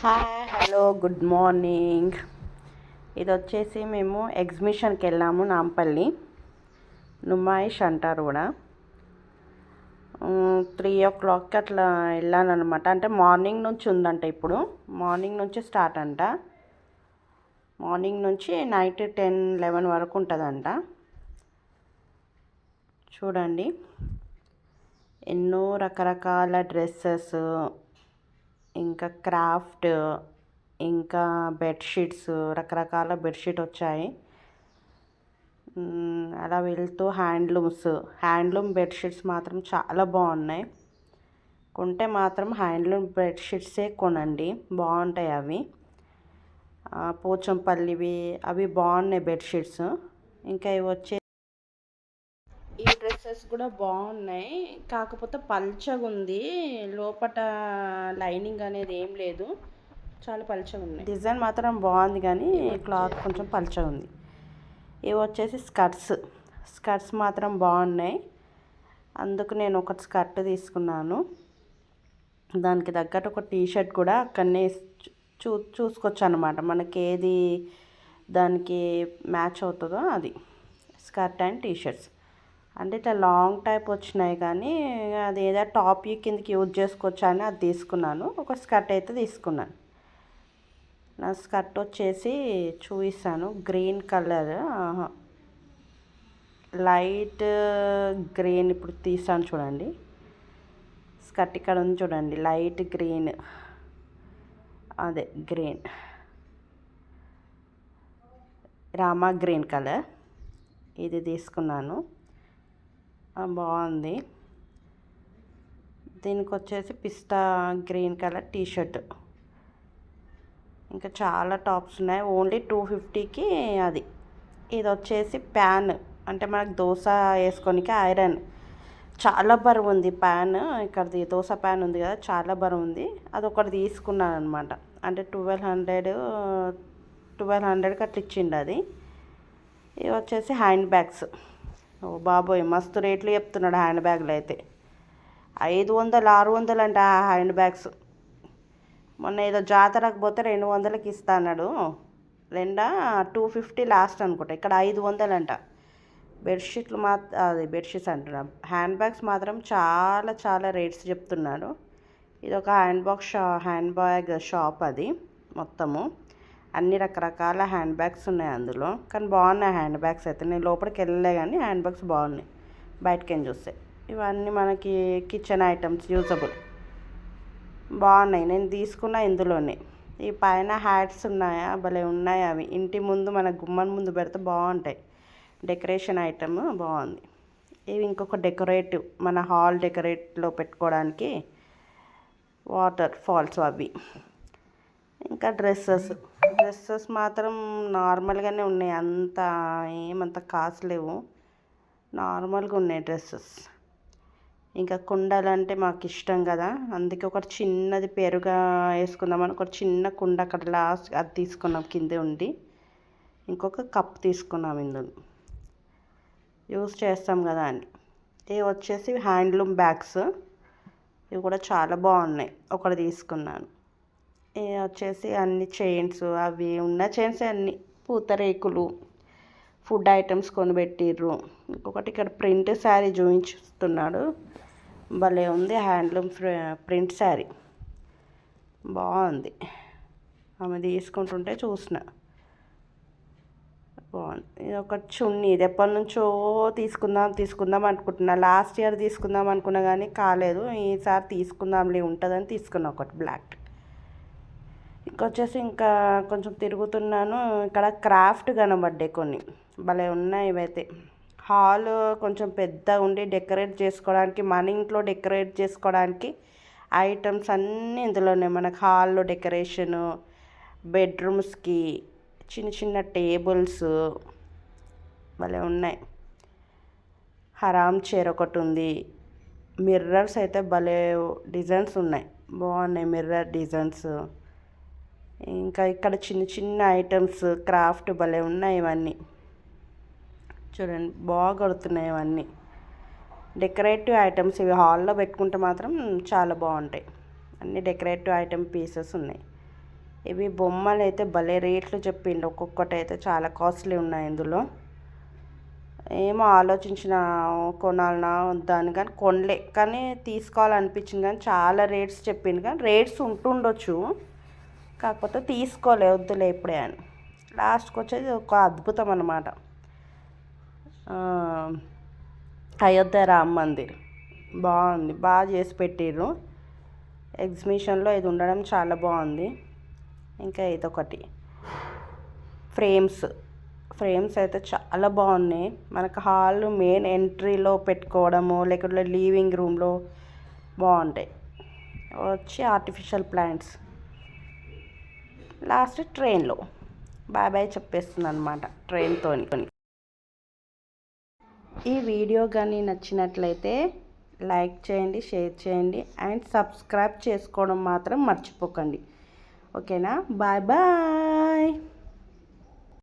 Hi hello good morning ఇది వచ్చేసి మేము ఎగ్జిబిషన్కి వెళ్ళాము నాంపల్లి. నుమాయిష్ అంటారు కూడా. త్రీ ఓ క్లాక్కి అట్లా వెళ్ళాను అనమాట అంటే మార్నింగ్ నుంచి ఉందంట ఇప్పుడు. మార్నింగ్ నుంచి స్టార్ట్ అంట. మార్నింగ్ నుంచి నైట్ టెన్ లెవెన్ వరకు ఉంటుందంట. చూడండి. ఎన్నో రకరకాల డ్రెస్సెస్. ఇంకా క్రాఫ్ట్ ఇంకా బెడ్షీట్స్ రకరకాల బెడ్షీట్ వచ్చాయి. అలా వెళ్తూ హ్యాండ్లూమ్స్ హ్యాండ్లూమ్ బెడ్షీట్స్ మాత్రం చాలా బాగున్నాయి. కొంటే మాత్రం హ్యాండ్లూమ్ బెడ్షీట్సే కొనండి బాగుంటాయి అవి. పోచంపల్లివి అవి బాగున్నాయి బెడ్షీట్స్. ఇంకా ఇవి వచ్చే ఈ కూడా బాగున్నాయి. కాకపోతే పల్చగా ఉంది లోపట లైనింగ్ అనేది ఏం లేదు. చాలా పల్చగా ఉంది డిజైన్ మాత్రం బాగుంది కానీ క్లాత్ కొంచెం పల్చగా ఉంది ఇవి వచ్చేసి స్కర్ట్స్. స్కర్ట్స్ మాత్రం బాగున్నాయి. అందుకు నేను ఒక స్కర్ట్ తీసుకున్నాను. దానికి తగ్గట్టు ఒక టీ షర్ట్ కూడా అక్కడనే చూ చూసుకోవచ్చు అనమాట మనకి ఏది దానికి మ్యాచ్ అవుతుందో అది. స్కర్ట్ అండ్ టీ షర్ట్స్ అంటే ఇట్లా లాంగ్ టైప్ వచ్చినాయి కానీ అది ఏదో టాప్ కిందకి యూజ్ చేసుకోవచ్చు అని అది తీసుకున్నాను. ఒక స్కర్ట్ అయితే తీసుకున్నాను. నా స్కర్ట్ వచ్చేసి చూపిస్తాను. Green colour. లైట్ గ్రీన్ ఇప్పుడు తీసాను చూడండి. స్కర్ట్ ఇక్కడ ఉంది చూడండి. Light green. అదే గ్రీన్. Rama green colour. ఇది తీసుకున్నాను. బాగుంది. దీనికి వచ్చేసి పిస్తా గ్రీన్ కలర్ టీ షర్ట్ ఇంకా చాలా టాప్స్ ఉన్నాయి. ఓన్లీ టూ ఫిఫ్టీకి అది. ఇది వచ్చేసి ప్యాన్. అంటే మనకు దోశ వేసుకోనికి ఐరన్. చాలా బరువు ఉంది ప్యాన్. ఇక్కడది దోశ ప్యాన్ ఉంది కదా చాలా బరువు ఉంది అది ఒకటి తీసుకున్నాను అనమాట అంటే ట్వెల్వ్ హండ్రెడ్ ట్వెల్వ్ హండ్రెడ్కి అట్లా ఇచ్చిండు అది. ఇవి వచ్చేసి హ్యాండ్ బ్యాగ్స్. ఓ బాబోయ్ మస్తు రేట్లు చెప్తున్నాడు హ్యాండ్ బ్యాగ్లు అయితే. ఐదు వందలు ఆరు వందలు అంట ఆ హ్యాండ్ బ్యాగ్స్ మొన్న ఏదో జాతరకు పోతే రెండు వందలకి ఇస్తా అన్నాడు. రెండా టూ ఫిఫ్టీ లాస్ట్ అనుకుంటా. ఇక్కడ ఐదు వందలు అంట. బెడ్షీట్లు మాత్రం అది బెడ్షీట్స్ అంటున్నా. హ్యాండ్ బ్యాగ్స్ మాత్రం చాలా చాలా రేట్స్ చెప్తున్నాడు. ఇది ఒక హ్యాండ్ బాగ్ షా హ్యాండ్ బ్యాగ్ షాప్ అది మొత్తము. అన్ని రకరకాల హ్యాండ్ బ్యాగ్స్ ఉన్నాయి అందులో. కానీ బాగున్నాయి హ్యాండ్ బ్యాగ్స్ అయితే. నేను లోపలికి వెళ్ళలే కానీ హ్యాండ్ బ్యాగ్స్ బాగున్నాయి. బయటకి ఏం చూస్తే. ఇవన్నీ మనకి కిచెన్ ఐటమ్స్ యూజబుల్. బాగున్నాయి. నేను తీసుకున్న ఇందులోనే. ఈ పైన హ్యాట్స్ ఉన్నాయా? భలే ఉన్నాయి అవి. ఇంటి ముందు మన గుమ్మం ముందు పెడితే బాగుంటాయి. డెకరేషన్ ఐటమ్ బాగుంది. ఇవి ఇంకొక డెకరేటివ్. మన హాల్ డెకరేట్లో పెట్టుకోవడానికి వాటర్ ఫాల్స్ అవి. ఇంకా డ్రెస్సెస్. డ్రెస్సెస్ మాత్రం నార్మల్గానే ఉన్నాయి. అంత ఏమంత కాస్ట్ లేవు. నార్మల్గా ఉన్నాయి డ్రెస్సెస్. ఇంకా కుండలు అంటే మాకు ఇష్టం కదా. అందుకే ఒకటి చిన్నది పెరుగా వేసుకుందామని ఒక చిన్న కుండ అక్కడ లాస్ట్ అది తీసుకున్నాం కింద ఉండి. ఇంకొక కప్ తీసుకున్నాం ఇందులో. యూస్ చేస్తాం కదా అని. ఇవి వచ్చేసి హ్యాండ్లూమ్ బ్యాగ్స్. ఇవి కూడా చాలా బాగున్నాయి. ఒకటి తీసుకున్నాను. వచ్చేసి అన్ని చైన్స్ అవి ఉన్న చైన్స్ అన్ని పూతరేకులు ఫుడ్ ఐటమ్స్ కొనిపెట్టిర్రు. ఇంకొకటి ఇక్కడ ప్రింట్ శారీ చూపించుతున్నాడు భలే ఉంది హ్యాండ్లూమ్ ప్రింట్ శారీ. బాగుంది. ఆమె తీసుకుంటుంటే చూసిన. బాగుంది. ఇది ఒక చున్నీ. ఇది ఎప్పటి నుంచో తీసుకుందాం తీసుకుందాం అనుకుంటున్నా. లాస్ట్ ఇయర్ తీసుకుందాం అనుకున్నా కానీ కాలేదు. ఈసారి తీసుకుందాంలే ఉంటుందని తీసుకున్నా ఒకటి బ్లాక్ ఇంకొచ్చేసి ఇంకా కొంచెం తిరుగుతున్నాను. ఇక్కడ క్రాఫ్ట్ కనబడ్డాయి కొన్ని. భలే ఉన్నాయి ఇవైతే. హాల్ కొంచెం పెద్దగా ఉండి డెకరేట్ చేసుకోవడానికి మన ఇంట్లో డెకరేట్ చేసుకోవడానికి ఐటమ్స్ అన్నీ ఇందులోనే. మనకు హాల్లో డెకరేషను బెడ్రూమ్స్కి చిన్న చిన్న టేబుల్స్ భలే ఉన్నాయి. హరామ్ చైర్ ఒకటి ఉంది. మిర్రర్స్ అయితే భలే డిజైన్స్ ఉన్నాయి. బాగున్నాయి మిర్రర్ డిజైన్స్. ఇంకా ఇక్కడ చిన్న చిన్న ఐటమ్స్ క్రాఫ్ట్ భలే ఉన్నాయి ఇవన్నీ. చూడండి బాగా కొడుతున్నాయి ఇవన్నీ. డెకరేటివ్ ఐటమ్స్ ఇవి హాల్లో పెట్టుకుంటే మాత్రం చాలా బాగుంటాయి. అన్ని డెకరేటివ్ ఐటమ్ పీసెస్ ఉన్నాయి. ఇవి బొమ్మలు అయితే భలే రేట్లు చెప్పిండు. ఒక్కొక్కటి అయితే చాలా కాస్ట్లీ ఉన్నాయి ఇందులో. ఏమో ఆలోచించిన కొనాలనా వద్దాను కానీ కొనలే. కానీ తీసుకోవాలనిపించింది. కానీ చాలా రేట్స్ చెప్పిండు. కానీ రేట్స్ ఉంటుండొచ్చు. కాకపోతే తీసుకోలే వద్దులే ఇప్పుడే అని. లాస్ట్కి వచ్చేది ఒక అద్భుతం అన్నమాట. అయోధ్య రామ్ మందిర్. బాగుంది బాగా చేసి పెట్టిర్రు. ఎగ్జిబిషన్లో ఇది ఉండడం చాలా బాగుంది. ఇంకా ఇదొకటి. ఫ్రేమ్స్. ఫ్రేమ్స్ అయితే చాలా బాగున్నాయి. మనకు హాల్ మెయిన్ ఎంట్రీలో పెట్టుకోవడము లేకుంటే లీవింగ్ రూమ్లో బాగుంటాయి. వచ్చి ఆర్టిఫిషియల్ ప్లాంట్స్. లాస్ట్ ట్రైన్లో. బాయ్ బాయ్ చెప్పేస్తుంది అనమాట ట్రైన్తో ఈ వీడియో కానీ నచ్చినట్లయితే లైక్ చేయండి షేర్ చేయండి అండ్ సబ్స్క్రైబ్ చేసుకోవడం మాత్రం మర్చిపోకండి. ఓకేనా? Bye bye.